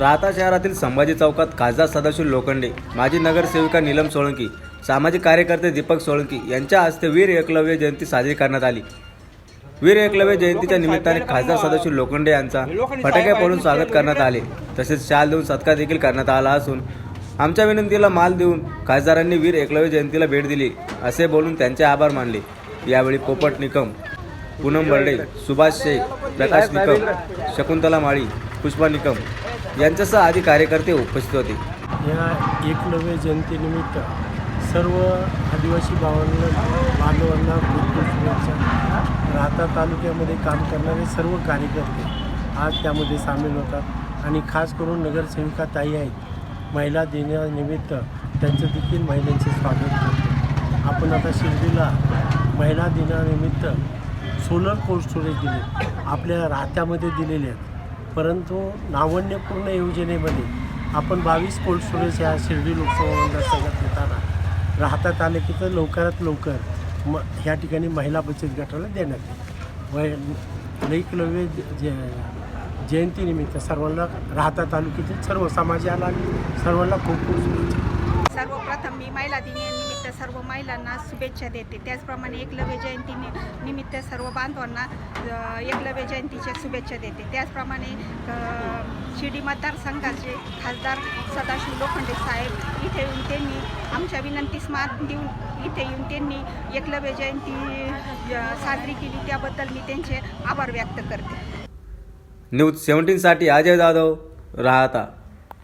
राहता शहरातील संभाजी चौकात खासदार सदाशिव लोखंडे माजी नगरसेविका नीलम सोळंकी सामाजिक कार्यकर्ते दीपक सोळंकी यांच्या हस्ते वीर एकलव्य जयंती साजरी करण्यात आली. वीर एकलव्य जयंतीच्या निमित्ताने खासदार सदाशिव लोखंडे यांचा फटाक्या पडून स्वागत करण्यात आले. तसेच शाल देऊन सत्कार देखील करण्यात आला असून आमच्या विनंतीला माल देऊन खासदारांनी वीर एकलव्य जयंतीला भेट दिली असे बोलून त्यांचे आभार मानले. यावेळी पोपट निकम पूनम बर्डे सुभाष शेख प्रकाश निकम शकुंतला माळी पुष्पा निकम यांच्यासह आदी कार्यकर्ते उपस्थित होते. या एकलव्य जयंतीनिमित्त सर्व आदिवासी भावांना बांधवांना खूप शुभेच्छा. राहता तालुक्यामध्ये काम करणारे सर्व कार्यकर्ते आज त्यामध्ये सामील होतात आणि खास करून नगरसेविका ताई आहेत. महिला दिनानिमित्त त्यांचं देखील महिलांचे स्वागत करतो. आपण आता शिर्डीला महिला दिनानिमित्त सोलर कोल्ड स्टोरेज दिले आपल्या राहत्यामध्ये दिलेले आहेत. परंतु नाविन्यपूर्ण योजनेमध्ये आपण बावीस कोल्ड स्टोरेज ह्या शिर्डी लोकसभा मतदारसंघात येताना राहतात आले की तर लवकरात लवकर म ह्या ठिकाणी महिला बचत गटाला देण्यात येईल. वय लैकलव्य जे जयंतीनिमित्त सर्वांना राहता तालुक्यातील सर्व समाजाला सर्वांना खूप खूप शुभेच्छा. मी महिला दिनानिमित्त सर्व महिलांना शुभेच्छा देते. त्याचप्रमाणे एकलव्य जयंती निमित्त सर्व बांधवांना एकलव्य जयंतीच्या शुभेच्छा देते. त्याचप्रमाणे शिर्डी मतदारसंघाचे खासदार सदाशिव लोखंडे साहेब इथे येऊन त्यांनी आमच्या विनंतीस मान देऊन इथे येऊन त्यांनी एकलव्य जयंती साजरी केली. त्याबद्दल मी त्यांचे आभार व्यक्त करते. न्यूज सेव्हन्टीनसाठी अजय जाधव राहता.